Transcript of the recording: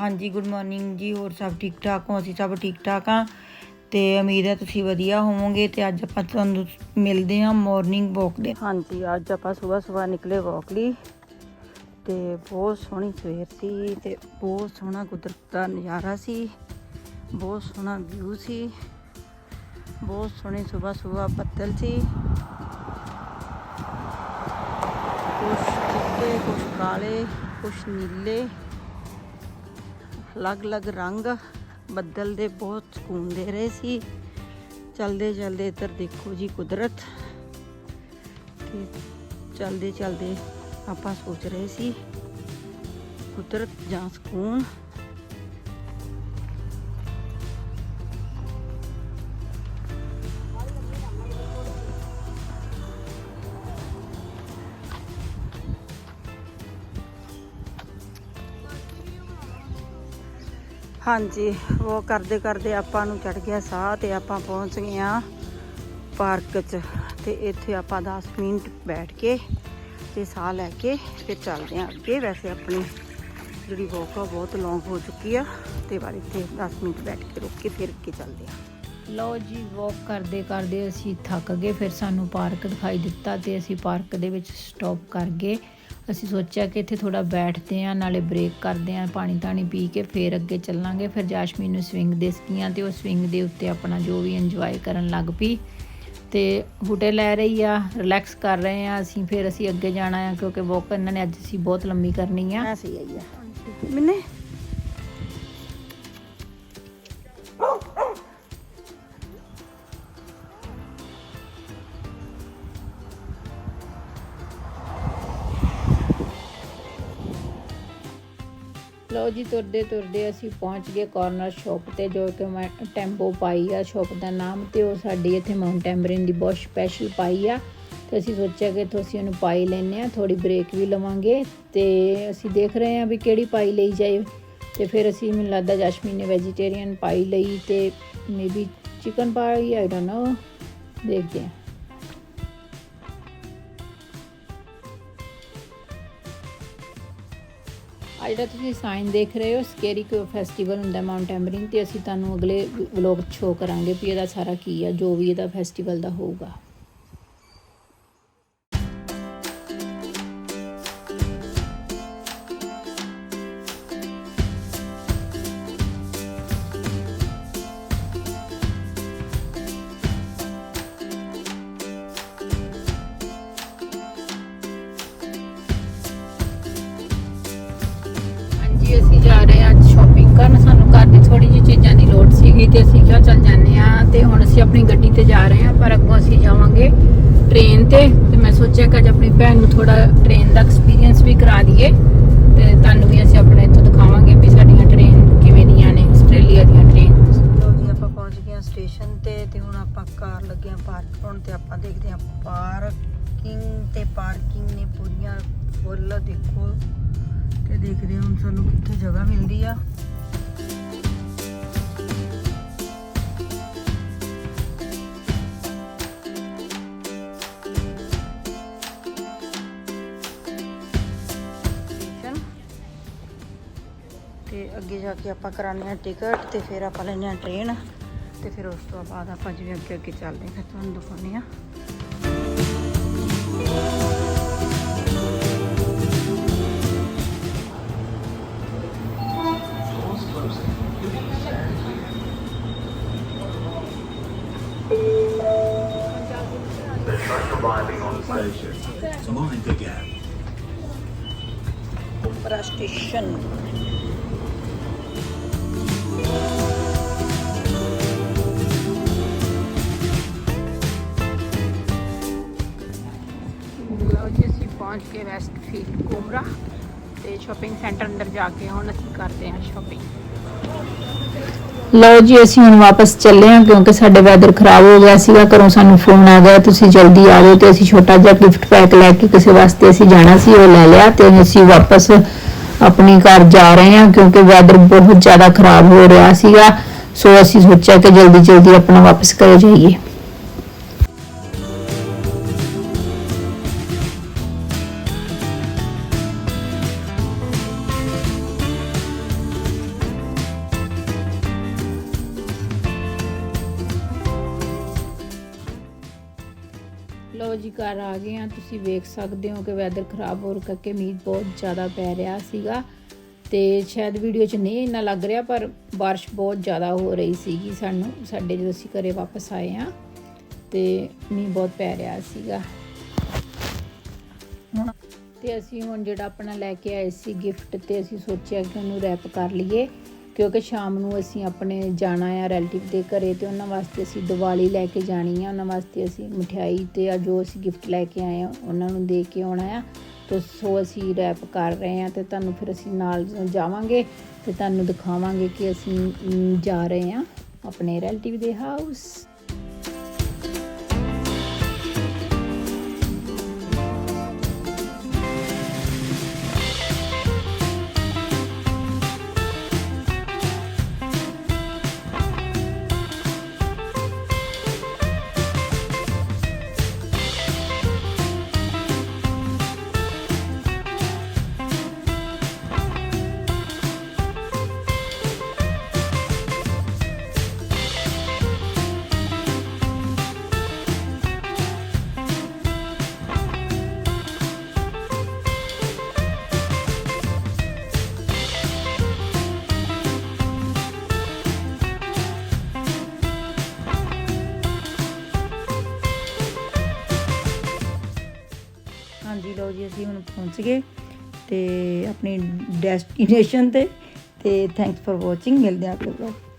ਹਾਂਜੀ good morning ਜੀ, ਹੋਰ ਸਭ ਠੀਕ ਠਾਕ ਹੋ? ਅਸੀਂ ਸਭ ਠੀਕ ਠਾਕ ਆ ਤੇ ਉਮੀਦ ਹੈ ਤੁਸੀਂ ਵਧੀਆ ਹੋਵੋਗੇ ਤੇ ਅੱਜ ਆਪਾਂ ਤੁਹਾਨੂੰ ਮਿਲਦੇ ਹਾਂ ਮਾਰਨਿੰਗ ਵਾਕ ਦੇ। ਹਾਂਜੀ, ਅੱਜ ਆਪਾਂ ਸਵੇਰ ਸਵੇਰ ਨਿਕਲੇ ਵਾਕ ਲਈ ਤੇ ਬਹੁਤ ਸੋਹਣੀ ਸਵੇਰ ਸੀ ਤੇ ਬਹੁਤ ਸੋਹਣਾ ਕੁਦਰਤ ਦਾ ਨਜ਼ਾਰਾ ਸੀ, ਬਹੁਤ ਸੋਹਣਾ ਵਿਊ ਸੀ, ਬਹੁਤ ਸੋਹਣੇ ਸਵੇਰ ਸਵੇਰ ਬੱਦਲ ਸੀ। ਕੁਛ ਚਿੱਟੇ, ਕੁਛ ਕਾਲੇ, ਕੁਛ ਨੀਲੇ ਅਲੱਗ-ਅਲੱਗ ਰੰਗ ਬੱਦਲ ਦੇ ਬਹੁਤ ਸਕੂਨ ਦੇ ਰਹੇ ਸੀ। ਚਲਦੇ ਚਲਦੇ ਇੱਧਰ ਦੇਖੋ ਜੀ ਕੁਦਰਤ ਤੇ ਚਲਦੇ ਚਲਦੇ ਆਪਾਂ ਸੋਚ ਰਹੇ ਸੀ। ਕੁਦਰਤ ਜਾਂ ਸਕੂਨ। ਹਾਂਜੀ, ਉਹ ਕਰਦੇ ਕਰਦੇ ਆਪਾਂ ਨੂੰ ਚੜ ਗਿਆ ਸਾਹ ਤੇ ਆਪਾਂ ਪਹੁੰਚ ਗਏ ਆ ਪਾਰਕ 'ਚ ਤੇ ਇੱਥੇ ਆਪਾਂ 10 ਮਿੰਟ ਬੈਠ ਕੇ ਤੇ ਸਾਹ ਲੈ ਕੇ ਫਿਰ ਚੱਲਦੇ ਆ ਅੱਗੇ। ਵੈਸੇ ਆਪਣੀ ਜਿਹੜੀ ਵਾਕ ਆ ਬਹੁਤ ਲੌਂਗ ਹੋ ਚੁੱਕੀ ਆ ਤੇ ਵਾਰ ਇੱਥੇ 10 ਮਿੰਟ ਬੈਠ ਕੇ ਰੁਕ ਕੇ ਫਿਰ ਅੱਗੇ ਚੱਲਦੇ ਆ ਲਓ ਜੀ ਵਾਕ ਕਰਦੇ ਕਰਦੇ ਅਸੀਂ ਥੱਕ ਗਏ, ਫਿਰ ਸਾਨੂੰ ਪਾਰਕ ਦਿਖਾਈ ਦਿੱਤਾ ਤੇ ਅਸੀਂ ਪਾਰਕ ਦੇ ਵਿੱਚ ਸਟਾਪ ਕਰ ਗਏ। ਅਸੀਂ ਸੋਚਿਆ ਕਿ ਇੱਥੇ ਥੋੜਾ ਬੈਠਦੇ ਆਂ ਨਾਲੇ ਬ੍ਰੇਕ ਕਰਦੇ ਆਂ ਪਾਣੀ ਤਾਣੀ ਪੀ ਕੇ ਫਿਰ ਅੱਗੇ ਚੱਲਾਂਗੇ। ਫਿਰ ਜਾਸ਼ਮੀਨ ਨੂੰ ਸਵਿੰਗ ਦੇ ਸਕੀਆਂ ਤੇ ਉਹ ਸਵਿੰਗ ਦੇ ਉੱਤੇ ਆਪਣਾ ਜੋ ਵੀ ਇੰਜੋਏ ਕਰਨ ਲੱਗ ਪਈ। ਤੇ ਹੁਟੇ ਲੈ ਰਹੀ ਆ ਰਿਲੈਕਸ ਕਰ ਰਹੇ ਆ ਅਸੀਂ, ਫਿਰ ਅਸੀਂ ਅੱਗੇ ਜਾਣਾ ਆ, ਕਿਉਂਕਿ ਵਾਕ ਇਹਨਾਂ ਨੇ ਅੱਜ ਅਸੀਂ ਬਹੁਤ ਲੰਮੀ ਕਰਨੀ ਆ। ਐਸੀ ਆਈ ਆ ਮੈਨੇ? ਲਓ ਜੀ, ਤੁਰਦੇ ਤੁਰਦੇ ਅਸੀਂ ਪਹੁੰਚ ਗਏ ਕਾਰਨਰ ਸ਼ਾਪ ਤੇ, ਜੋ ਕਿ ਮੈਂ ਟੈਂਪੋ ਪਾਈ ਆ ਸ਼ਾਪ ਦਾ ਨਾਮ ਤੇ, ਉਹ ਸਾਡੀ ਇੱਥੇ ਮਾਊਂਟ ਐਮਬਰਨ ਦੀ ਬਹੁਤ ਸਪੈਸ਼ਲ ਪਾਈ ਆ। ਤੇ ਅਸੀਂ ਸੋਚਿਆ ਕਿ ਇੱਥੋਂ ਅਸੀਂ ਉਹਨੂੰ ਪਾਈ ਲੈਨੇ ਆ ਥੋੜੀ ਬ੍ਰੇਕ ਵੀ ਲਵਾਂਗੇ। ਤੇ ਅਸੀਂ ਦੇਖ ਰਹੇ ਹਾਂ ਵੀ ਕਿਹੜੀ ਪਾਈ ਲਈ ਜਾਏ। ਤੇ ਫਿਰ ਅਸੀਂ, ਮੈਨੂੰ ਲੱਗਦਾ ਜਸ਼ਮੀਨ ਨੇ ਵੈਜੀਟੇਰੀਅਨ ਪਾਈ ਲਈ ਤੇ maybe chicken pie I don't know ਦੇਖਦੇ ਹਾਂ। ਆ ਜਿਹੜਾ ਤੁਸੀਂ ਸਾਈਨ ਦੇਖ ਰਹੇ ਹੋ ਸਕੇਰੀ ਕੋ ਫੈਸਟੀਵਲ ਹੁੰਦਾ ਮਾਊਂਟ ਐਮਬਰਿੰਗ ਤੇ ਅਸੀਂ ਤੁਹਾਨੂੰ ਅਗਲੇ ਵਲੌਗ ਸ਼ੋ ਕਰਾਂਗੇ ਵੀ ਇਹਦਾ ਸਾਰਾ ਕੀ ਆ, ਜੋ ਵੀ ਇਹਦਾ ਫੈਸਟੀਵਲ ਦਾ ਹੋਊਗਾ। ਅਸੀਂ ਆਪਣੀ ਗੱਡੀ ਤੇ ਜਾ ਰਹੇ ਹਾਂ, ਪਰ ਅੱਗੋਂ ਅਸੀਂ ਜਾਵਾਂਗੇ ਟ੍ਰੇਨ ਤੇ ਤੇ ਮੈਂ ਸੋਚਿਆ ਕਿ ਅੱਜ ਆਪਣੀ ਭੈਣ ਨੂੰ ਥੋੜਾ ਟ੍ਰੇਨ ਦਾ ਐਕਸਪੀਰੀਅੰਸ ਵੀ ਕਰਾ ਦਈਏ ਤੇ ਤੁਹਾਨੂੰ ਵੀ ਅਸੀਂ ਆਪਣੇ ਇੱਥੋਂ ਦਿਖਾਵਾਂਗੇ ਵੀ ਸਾਡੀਆਂ ਟ੍ਰੇਨ ਕਿਵੇਂ ਦੀਆਂ ਨੇ, ਆਸਟ੍ਰੇਲੀਆ ਦੀਆਂ ਟ੍ਰੇਨ ਲੋ ਜੀ, ਆਪਾਂ ਪਹੁੰਚ ਗਏ ਹਾਂ ਸਟੇਸ਼ਨ ਤੇ ਤੇ ਹੁਣ ਆਪਾਂ ਕਾਰ ਲੱਗੇ ਹਾਂ ਪਾਰਕ ਹੋਣ ਤੇ ਆਪਾਂ ਦੇਖਦੇ ਹਾਂ ਪਾਰਕਿੰਗ ਤੇ ਪਾਰਕਿੰਗ ਨੇ ਪੂਰੀਆਂ ਫੁੱਲ ਦੇਖੋ ਤੇ ਦੇਖਦੇ ਹਾਂ ਹੁਣ ਸਾਨੂੰ ਕਿੱਥੇ ਜਗ੍ਹਾ ਮਿਲਦੀ ਆ। ਅੱਗੇ ਜਾ ਕੇ ਆਪਾਂ ਕਰਾਉਂਦੇ ਹਾਂ ਟਿਕਟ ਤੇ ਫਿਰ ਆਪਾਂ ਲੈਂਦੇ ਹਾਂ ਟ੍ਰੇਨ ਤੇ ਫਿਰ ਉਸ ਤੋਂ ਬਾਅਦ ਆਪਾਂ ਜਿਵੇਂ ਅੱਗੇ ਅੱਗੇ ਚੱਲਦੇ ਹਾਂ ਤੁਹਾਨੂੰ ਦਿਖਾਉਂਦੇ station. Mind the gap. ਪਹੁੰਚ ਗਏ ਵੈਸਟ ਕੋਬਰਾ ਤੇ ਸ਼ਾਪਿੰਗ ਸੈਂਟਰ ਅੰਦਰ ਜਾ ਕੇ ਹੁਣ ਅਸੀਂ ਕਰਦੇ ਹਾਂ ਸ਼ਾਪਿੰਗ ਲਓ ਜੀ, ਅਸੀਂ ਹੁਣ ਵਾਪਸ ਚੱਲੇ ਹਾਂ ਕਿਉਂਕਿ ਸਾਡੇ ਵੈਦਰ ਖਰਾਬ ਹੋ ਗਿਆ ਸੀਗਾ, ਘਰੋਂ ਸਾਨੂੰ ਫੋਨ ਆ ਗਿਆ, ਤੁਸੀਂ ਜਲਦੀ ਆਓ ਤੇ ਅਸੀਂ ਛੋਟਾ ਜਿਹਾ ਗਿਫਟ ਪੈਕ ਲੈ ਕੇ ਕਿਸੇ ਵਾਸਤੇ ਅਸੀਂ ਜਾਣਾ ਸੀ, ਉਹ ਲੈ ਲਿਆ ਤੇ ਅਸੀਂ ਵਾਪਸ ਆਪਣੀ ਘਰ ਜਾ ਰਹੇ ਹਾਂ ਕਿਉਂਕਿ ਵੈਦਰ ਬਹੁਤ ਜ਼ਿਆਦਾ ਖਰਾਬ ਹੋ ਰਿਹਾ ਸੀਗਾ। ਸੋ ਅਸੀਂ ਸੋਚਿਆ ਕਿ ਜਲਦੀ ਜਲਦੀ ਆਪਣਾ ਵਾਪਸ ਘਰੇ ਜਾਈਏ। ਲਓ ਜੀ, ਘਰ ਆ ਗਏ ਆ ਤੁਸੀਂ ਵੇਖ ਸਕਦੇ ਹੋ ਕਿ ਵੈਦਰ ਖਰਾਬ ਹੋ ਕਰਕੇ ਮੀਂਹ ਬਹੁਤ ਜ਼ਿਆਦਾ ਪੈ ਰਿਹਾ ਸੀਗਾ। ਤੇ ਸ਼ਾਇਦ ਵੀਡੀਓ 'ਚ ਨਹੀਂ ਇੰਨਾ ਲੱਗ ਰਿਹਾ, ਪਰ ਬਾਰਿਸ਼ ਬਹੁਤ ਜ਼ਿਆਦਾ ਹੋ ਰਹੀ ਸੀਗੀ ਸਾਨੂੰ, ਸਾਡੇ ਜਦੋਂ ਅਸੀਂ ਘਰੇ ਵਾਪਸ ਆਏ ਆ ਤੇ ਮੀਂਹ ਬਹੁਤ ਪੈ ਰਿਹਾ ਸੀਗਾ। ਹੁਣ ਤੇ ਅਸੀਂ ਹੁਣ ਜਿਹੜਾ ਆਪਣਾ ਲੈ ਕੇ ਆਏ ਸੀ ਗਿਫਟ ਤੇ ਅਸੀਂ ਸੋਚਿਆ ਕਿ ਉਹਨੂੰ ਰੈਪ ਕਰ ਲਈਏ। ਕਿਉਂਕਿ ਸ਼ਾਮ ਨੂੰ ਅਸੀਂ ਆਪਣੇ ਜਾਣਾ ਆ ਰਿਲੇਟਿਵ ਦੇ ਘਰੇ ਤੇ ਉਹਨਾਂ ਵਾਸਤੇ ਅਸੀਂ ਦੀਵਾਲੀ ਲੈ ਕੇ ਜਾਣੀ ਆ, ਉਹਨਾਂ ਵਾਸਤੇ ਅਸੀਂ ਮਠਿਆਈ ਤੇ ਆ ਜੋ ਅਸੀਂ ਗਿਫਟ ਲੈ ਕੇ ਆਏ ਆ, ਉਹਨਾਂ ਨੂੰ ਦੇ ਕੇ ਆਉਣਾ ਆ। ਤੇ ਸੋ ਅਸੀਂ ਰੈਪ ਕਰ ਰਹੇ ਆ ਤੇ ਤੁਹਾਨੂੰ ਫਿਰ ਅਸੀਂ ਨਾਲ ਜਾਵਾਂਗੇ ਤੇ ਤੁਹਾਨੂੰ ਦਿਖਾਵਾਂਗੇ ਕਿ ਅਸੀਂ ਜਾ ਰਹੇ ਆ ਆਪਣੇ ਰਿਲੇਟਿਵ ਦੇ ਹਾਊਸ ਅਸੀਂ ਹੁਣ ਪਹੁੰਚ ਗਏ ਤੇ ਆਪਣੀ ਡੈਸਟੀਨੇਸ਼ਨ ਤੇ ਤੇ ਥੈਂਕਸ ਫॉर ਵਾਚਿੰਗ ਮਿਲਦੇ ਹਾਂ ਅਗਲੇ ਵਲੌਗ